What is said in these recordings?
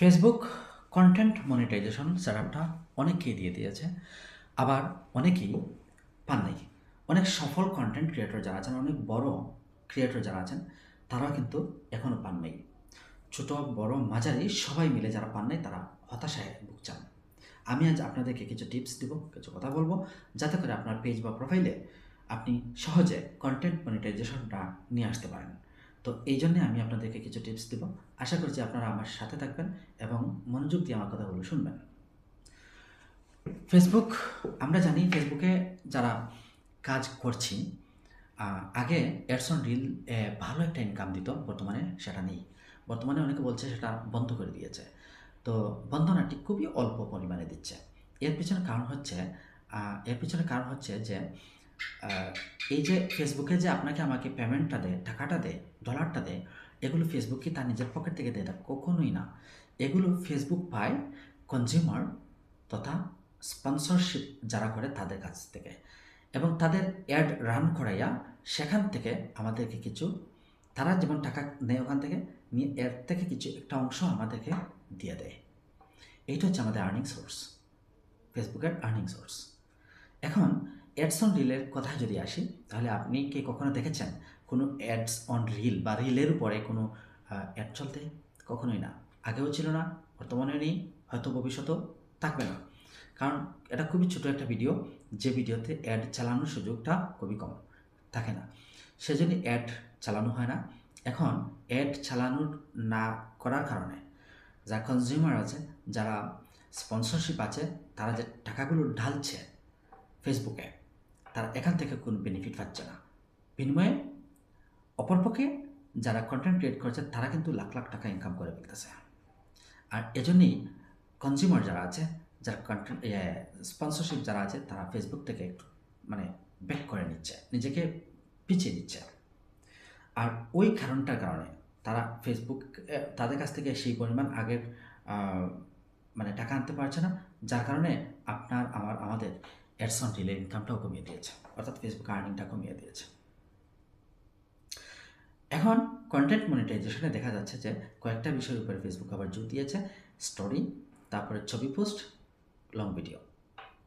Facebook content monetization সেটআপটা অনেককেই দিয়ে দিয়েছে। আবার অনেকেই পান নাই। অনেক সফল কন্টেন্ট ক্রিয়েটর যারা আছেন, অনেক বড় ক্রিয়েটর যারা আছেন, তারাও কিন্তু এখনও পান নাই। ছোটো, বড়, মাঝারি সবাই মিলে যারা পান নাই, তারা হতাশায় ভুগছেন। আমি আজ আপনাদেরকে কিছু টিপস দিব, কিছু কথা বলব, যাতে করে আপনার পেজ বা প্রোফাইলে আপনি সহজে কন্টেন্ট মনিটাইজেশনটা নিয়ে আসতে পারেন। তো এই জন্যে আমি আপনাদেরকে কিছু টিপস দিব। আশা করছি আপনারা আমার সাথে থাকবেন এবং মনোযোগ দিয়ে আমার কথাগুলো শুনবেন। ফেসবুক আমরা জানি ফেসবুকে যারা কাজ করছি আগে এডসন রিল ভালো একটা ইনকাম দিত, বর্তমানে সেটা নেই। বর্তমানে অনেকে বলছে সেটা বন্ধ করে দিয়েছে। তো বন্ধনাটি খুবই অল্প পরিমাণে দিচ্ছে। এর পিছনে কারণ হচ্ছে এর পিছনে কারণ হচ্ছে যে এই যে ফেসবুকে যে আপনাকে আমাকে পেমেন্টটা দেয়, টাকাটা দেয় ডলারটা দেয়, এগুলো ফেসবুক কি তার নিজের পকেট থেকে দেয়? কখনোই না। এগুলো ফেসবুক পায় কনজিউমার তথা স্পন্সরশিপ যারা করে তাদের কাছ থেকে এবং তাদের অ্যাড রান করাইয়া সেখান থেকে আমাদেরকে কিছু, তারা যেমন টাকা নেয় ওখান থেকে, নিয়ে এর থেকে কিছু একটা অংশ আমাদেরকে দিয়ে দেয়। এইটা হচ্ছে আমাদের আর্নিং সোর্স ফেসবুকের আর্নিং সোর্স এখন অ্যাডস অন রিলের কথায় যদি আসি, তাহলে আপনি কি কখনো দেখেছেন কোনো অ্যাডস অন রিল বা রিলের উপরে কোনো অ্যাড চলতে? কখনোই না। আগেও ছিল না বর্তমানে নেই, হয়তো ভবিষ্যতেও থাকবে না। কারণ এটা খুবই ছোট একটা ভিডিও, যে ভিডিওতে অ্যাড চালানোর সুযোগটা খুবই কম, থাকে না। সেজন্য অ্যাড চালানো হয় না। এখন অ্যাড চালানোর না করার কারণে যারা কনজিউমার আছে, যারা স্পন্সরশিপ আছে, তারা যে টাকাগুলো ঢালছে ফেসবুকে তারা এখান থেকে কোনো বেনিফিট পাচ্ছে না। বিনিময়ে অপরপক্ষে যারা কন্টেন্ট ক্রিয়েট করছে, তারা কিন্তু লাখ লাখ টাকা ইনকাম করে ফেলতেছে। আর এজন্যই কনজিউমার যারা আছে, যারা কন্টেন্ট স্পন্সরশিপ যারা আছে, তারা ফেসবুক থেকে একটু মানে ব্যাক করে নিচ্ছে, নিজেকে পিছিয়ে দিচ্ছে। আর ওই কারণটার কারণে তারা ফেসবুক তাদের কাছ থেকে সেই পরিমাণ আগের মানে টাকা আনতে পারছে না। যার কারণে আপনার, আমার, আমাদের অ্যাডসন রিলের ইনকামটাও কমিয়ে দিয়েছে, অর্থাৎ ফেসবুক আর্নিংটা কমিয়ে দিয়েছে। এখন কন্টেন্ট মনিটাইজেশনে দেখা যাচ্ছে যে কয়েকটা বিষয়ের উপরে ফেসবুক আবার জোর দিয়েছে স্টোরি তারপরে ছবি post long video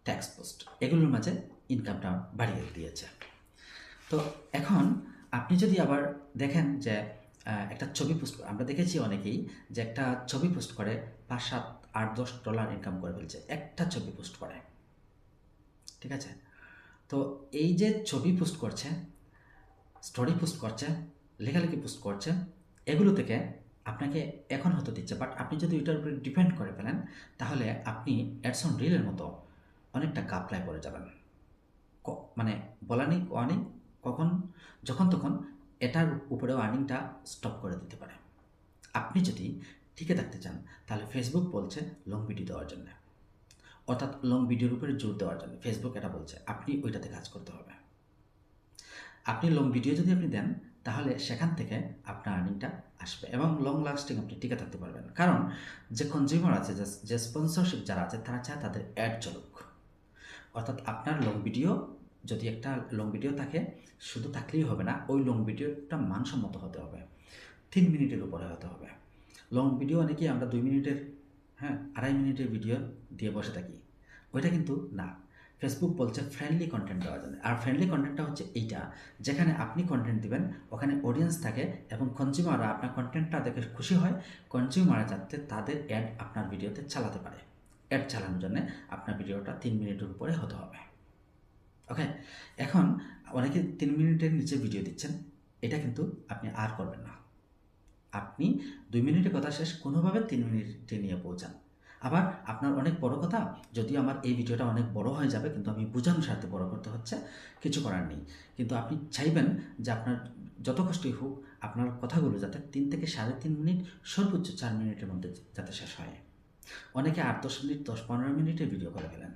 text post এগুলোর মাঝে ইনকামটা বাড়িয়ে দিয়েছে। তো এখন আপনি যদি আবার দেখেন যে একটা ছবি পোস্ট আমরা দেখেছি অনেকেই যে একটা ছবি পোস্ট করে পাঁচ, সাত, আট, দশ ডলার ইনকাম করে ফেলছে, একটা ছবি পোস্ট করে। ঠিক আছে? তো এই যে ছবি পোস্ট করছে স্টোরি পোস্ট করছে, লেখালেখি পোস্ট করছে, এগুলো থেকে আপনাকে এখন হয়তো দিচ্ছে। বাট আপনি যদি ওইটার উপরে ডিপেন্ড করে ফেলেন, তাহলে আপনি অ্যাডসন রিলের মতো অনেকটা গাপলায় পড়ে যাবেন। মানে বলা নেই নেই, কখন, যখন তখন এটার উপরেও আর্নিংটা স্টপ করে দিতে পারে। আপনি যদি টিকে থাকতে চান, তাহলে ফেসবুক বলছে লং ভিডিও দেওয়ার জন্য। অর্থাৎ লং ভিডিওর উপরে জোর দেওয়ার জন্য ফেসবুক এটা বলছে, আপনি ওইটাতে কাজ করতে হবে। আপনি লং ভিডিও যদি আপনি দেন, তাহলে সেখান থেকে আপনার আর্নিংটা আসবে এবং লং লাস্টিং আপনি টিকে থাকতে পারবেন। কারণ যে কনজিউমার আছে, যে- স্পন্সরশিপ যারা আছে, তারা চায় তাদের অ্যাড চলুক। অর্থাৎ আপনার লং ভিডিও যদি একটা লং ভিডিও থাকে, শুধু থাকলেই হবে না, ওই লং ভিডিওটা মানসম্মত হতে হবে। তিন মিনিটের উপরে হতে হবে। লং ভিডিও অনেকেই আমরা দুই মিনিটের হ্যাঁ আড়াই মিনিটের ভিডিও দিয়ে বসে থাকি। ওইটা কিন্তু না। ফেসবুক বলছে ফ্রেন্ডলি কন্টেন্ট দেওয়ার জন্য। আর ফ্রেন্ডলি কন্টেন্টটা হচ্ছে এইটা। যেখানে আপনি কন্টেন্ট দিবেন, ওখানে অডিয়েন্স থাকে এবং কনজিউমাররা আপনার কন্টেন্টটা দেখে খুশি হয় কনজিউমাররা যাতে তাদের অ্যাড আপনার ভিডিওতে চালাতে পারে। অ্যাড চালানোর জন্য আপনার ভিডিওটা তিন মিনিটের উপরে হতে হবে। ওকে এখন অনেকে তিন মিনিটের নিচে ভিডিও দিচ্ছেন। এটা কিন্তু আপনি আর করবেন না। আপনি দুই মিনিটের কথা শেষ, কোনোভাবে তিন মিনিটে নিয়ে পৌঁছান। আবার আপনার অনেক বড় কথা, যদিও আমার এই ভিডিওটা অনেক বড় হয়ে যাবে, কিন্তু আমি বোঝানোর সাথে বড় করতে হচ্ছে, কিছু করার নেই। কিন্তু আপনি চাইবেন যে আপনার যত কষ্টই হোক, আপনার কথাগুলো যাতে তিন থেকে সাড়ে তিন মিনিট, সর্বোচ্চ চার মিনিটের মধ্যে যাতে শেষ হয়। অনেকে আট দশ মিনিট, দশ পনেরো মিনিটের ভিডিও করে ফেলেন।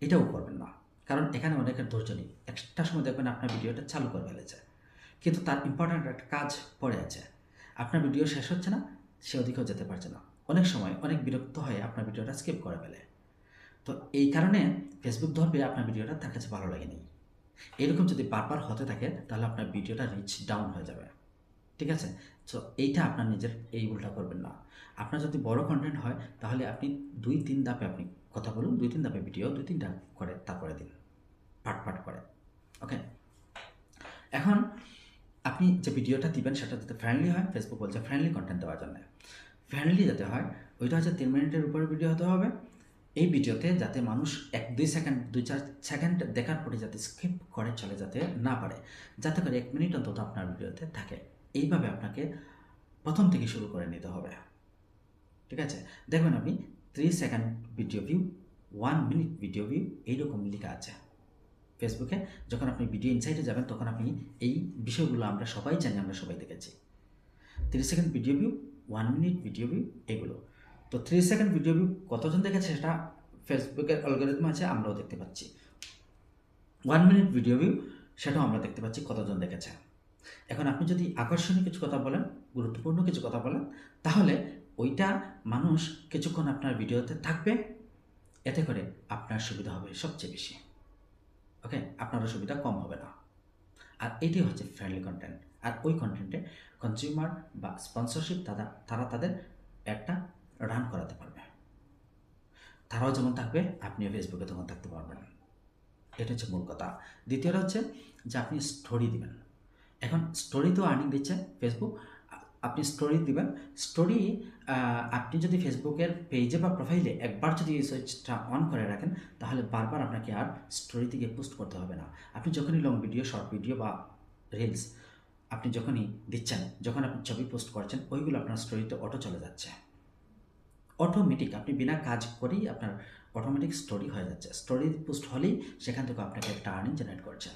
এটাও করবেন না। কারণ এখানে অনেকের ধৈর্য নেই। একটা সময় দেখবেন আপনার ভিডিওটা চালু করে ফেলেছে। কিন্তু তার ইম্পর্ট্যান্ট একটা কাজ পড়ে আছে। আপনার ভিডিও শেষ হচ্ছে না, সে ওদিকেও যেতে পারছে না। অনেক সময় অনেক বিরক্ত হয়ে আপনার ভিডিওটা স্কিপ করে ফেলে। তো এই কারণে ফেসবুক ধরবে আপনার ভিডিওটা তার কাছে ভালো লাগেনি। এরকম যদি বারবার হতে থাকে, তাহলে আপনার ভিডিওটা রিচ ডাউন হয়ে যাবে। ঠিক আছে? সো এইটা আপনার নিজের এই ভুলটা করবেন না। আপনার যদি বড় কন্টেন্ট হয়, তাহলে আপনি দুই, তিন ধাপে আপনি কথা বলুন, দুই, তিন ধাপে ভিডিও দুই, তিনটা করে তারপরে দিন পাট পাট করে। ওকে এখন আপনি যে ভিডিওটা দিবেন সেটা যাতে ফ্রেন্ডলি হয় ফেসবুক বলছে ফ্রেন্ডলি কন্টেন্ট দেওয়ার জন্য। ফ্রেন্ডলি যাতে হয়, ওইটা হচ্ছে তিন মিনিটের উপরে ভিডিও হতে হবে। এই ভিডিওতে যাতে মানুষ এক দুই সেকেন্ড দুই চার সেকেন্ড দেখার পরে যাতে স্কিপ করে, চলে যাতে না পারে, যাতে করে এক মিনিট অন্তত আপনার ভিডিওতে থাকে। এইভাবে আপনাকে প্রথম থেকে শুরু করে নিতে হবে। ঠিক আছে? দেখবেন আপনি three second video view one minute video view এইরকম লেখা আছে। ফেসবুকে, যখন আপনি ভিডিও ইনসাইটে যাবেন, তখন আপনি এই বিষয়গুলো আমরা সবাই জানি, আমরা সবাই দেখেছি। তিরিশ second video view one minute video view এগুলো। তো থ্রি সেকেন্ড ভিডিও ভিউ কতজন দেখেছে সেটা ফেসবুকের অ্যালগোরিদম আছে, আমরাও দেখতে পাচ্ছি। ওয়ান মিনিট ভিডিও ভিউ সেটাও আমরা দেখতে পাচ্ছি কতজন দেখেছে। এখন আপনি যদি আকর্ষণীয় কিছু কথা বলেন, গুরুত্বপূর্ণ কিছু কথা বলেন, তাহলে ওইটা মানুষ কিছুক্ষণ আপনার ভিডিওতে থাকবে, এতে করে আপনার সুবিধা হবে সবচেয়ে বেশি। ওকে আপনার অসুবিধা কম হবে না। আর এটি হচ্ছে ফ্রেন্ডলি কন্টেন্ট আর ওই কন্টেন্টে কনজিউমার বা স্পন্সরশিপ তারা তারা তাদের একটা রান করাতে পারবে। তারাও যেমন থাকবে, আপনিও ফেসবুকে তখন থাকতে পারবেন। এটা হচ্ছে মূল কথা। দ্বিতীয়টা হচ্ছে যে আপনি স্টোরি দিবেন। এখন স্টোরি তো আর্নিং দিচ্ছে ফেসবুক আপনি স্টোরি দিবেন। স্টোরি আপনি যদি ফেসবুকের পেজে বা প্রোফাইলে একবার যদি এই সুইচটা অন করে রাখেন, তাহলে বারবার আপনাকে আর স্টোরি থেকে পোস্ট করতে হবে না। আপনি যখনই লং ভিডিও শর্ট ভিডিও বা রিলস আপনি যখনই দিচ্ছেন, যখন আপনি ছবি পোস্ট করছেন, ওইগুলো আপনার স্টোরিতে অটো চলে যাচ্ছে। অটোমেটিক আপনি বিনা কাজ করেই আপনার অটোমেটিক স্টোরি হয়ে যাচ্ছে। স্টোরি পোস্ট হলেই সেখান থেকে আপনাকে একটা আর্নিং জেনারেট করছে।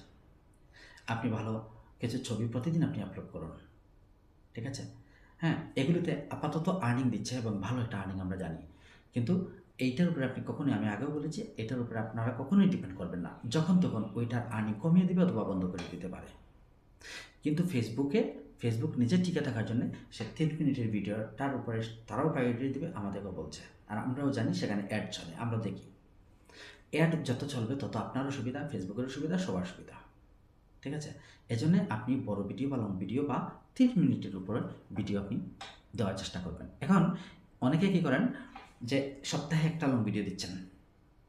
আপনি ভালো কিছু ছবি প্রতিদিন আপনি আপলোড করুন। ঠিক আছে? হ্যাঁ এগুলোতে আপাতত আর্নিং দিচ্ছে এবং ভালো একটা আর্নিং আমরা জানি। কিন্তু এইটার উপরে আপনি কখনোই, আমি আগেও বলেছি, এটার উপরে আপনারা কখনোই ডিপেন্ড করবেন না। যখন তখন ওইটার আর্নিং কমিয়ে দিবে অথবা বন্ধ করে দিতে পারে। কিন্তু ফেসবুকে, ফেসবুক নিজের টিকে থাকার জন্য সে তিন মিনিটের ভিডিওটার উপরে তারাও প্রায়োরিটি দেবে আমাদেরকেও বলছে। আর আমরাও জানি সেখানে অ্যাড চলে, আমরা দেখি। অ্যাড যত চলবে তত আপনারও সুবিধা, ফেসবুকেরও সুবিধা, সবার সুবিধা। ঠিক আছে? এজন্য আপনি বড় ভিডিও বা লং ভিডিও বা তিন মিনিটের উপরে ভিডিও আপনি দেওয়ার চেষ্টা করবেন। এখন অনেকে কী করেন যে সপ্তাহে একটা লং ভিডিও দিচ্ছেন,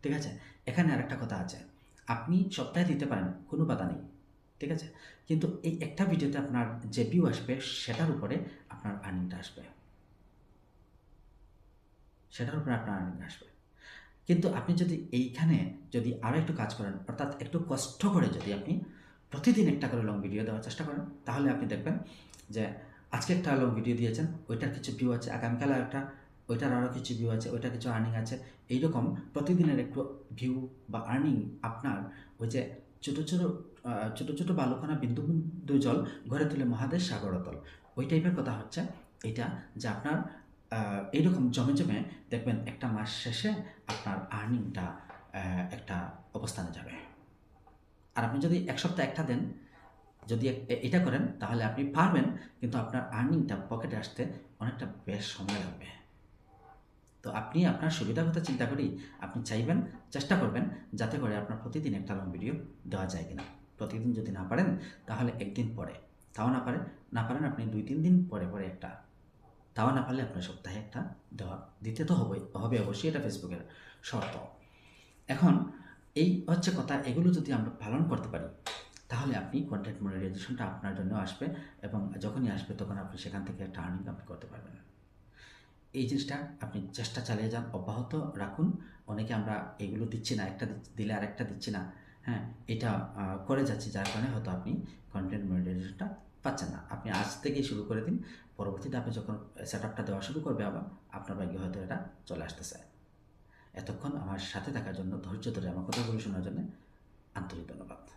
ঠিক আছে? এখানে আরেকটা কথা আছে, আপনি সপ্তাহে দিতে পারেন, কোনো বাধা নেই, ঠিক আছে? কিন্তু এই একটা ভিডিওতে আপনার যে ভিউ আসবে, সেটার উপরে আপনার আর্নিংটা আসবে। সেটার উপরে আপনার আর্নিং আসবে। কিন্তু আপনি যদি এইখানে যদি আরও একটু কাজ করেন, অর্থাৎ একটু কষ্ট করে যদি আপনি প্রতিদিন একটা করে লং ভিডিও দেওয়ার চেষ্টা করেন। তাহলে আপনি দেখবেন যে আজকে একটা লং ভিডিও দিয়েছেন, ওইটার কিছু ভিউ আছে, আগামীকাল একটা, ওইটার আরও কিছু ভিউ আছে, ওইটার কিছু আর্নিং আছে। এইরকম প্রতিদিনের একটু ভিউ বা আর্নিং আপনার ওই যে ছোটো ছোটো ছোটো ছোটো বালুখানা বিন্দু বিন্দু জল ঘরে তুলে মহাদেশ সাগরতল ওই টাইপের কথা হচ্ছে। এটা যে আপনার এইরকম জমে জমে দেখবেন একটা মাস শেষে আপনার আর্নিংটা একটা অবস্থানে যাবে। আর আপনি যদি এক সপ্তাহ একটা দেন, যদি এটা করেন, তাহলে আপনি পারবেন, কিন্তু আপনার আর্নিংটা পকেটে আসতে অনেকটা বেশ সময় লাগবে। তো আপনি আপনার সুবিধার কথা চিন্তা করেই আপনি চাইবেন, চেষ্টা করবেন, যাতে করে আপনার প্রতিদিন একটা লং ভিডিও দেওয়া যায় কিনা। প্রতিদিন যদি না পারেন, তাহলে একদিন পরে। তাও না পারেন না পারেন আপনি দুই, তিন দিন পরে পরে একটা। তাও না পারলে আপনার সপ্তাহে একটা দেওয়া দিতে তো হবে হবে অবশ্যই এটা ফেসবুকের শর্ত। এখন এই হচ্ছে কথা, এগুলো যদি আমরা পালন করতে পারি, তাহলে আপনি কন্টেন্ট মনিটাইজেশনটা আপনার জন্য আসবে এবং যখনই আসবে তখন আপনি সেখান থেকে একটা আর্নিং আপনি করতে পারবেন। এই জিনিসটা আপনি চেষ্টা চালিয়ে যান, অব্যাহত রাখুন। অনেকে আমরা এগুলো দিচ্ছি না, একটা দিলে আরেকটা দিচ্ছি না। হ্যাঁ এটা করে যাচ্ছি, যার কারণে হয়তো আপনি কন্টেন্ট মনিটাইজেশনটা পাচ্ছেন না। আপনি আজ থেকেই শুরু করে দিন, পরবর্তীতে আপনি যখন সেট আপটা দেওয়া শুরু করবে আবার, আপনার ভাগ্যে হয়তো এটা চলে আসতে আসতেছে। এতক্ষণ আমার সাথে থাকার জন্য ধৈর্য ধরে আমার কথাগুলো শোনার জন্য আন্তরিক ধন্যবাদ।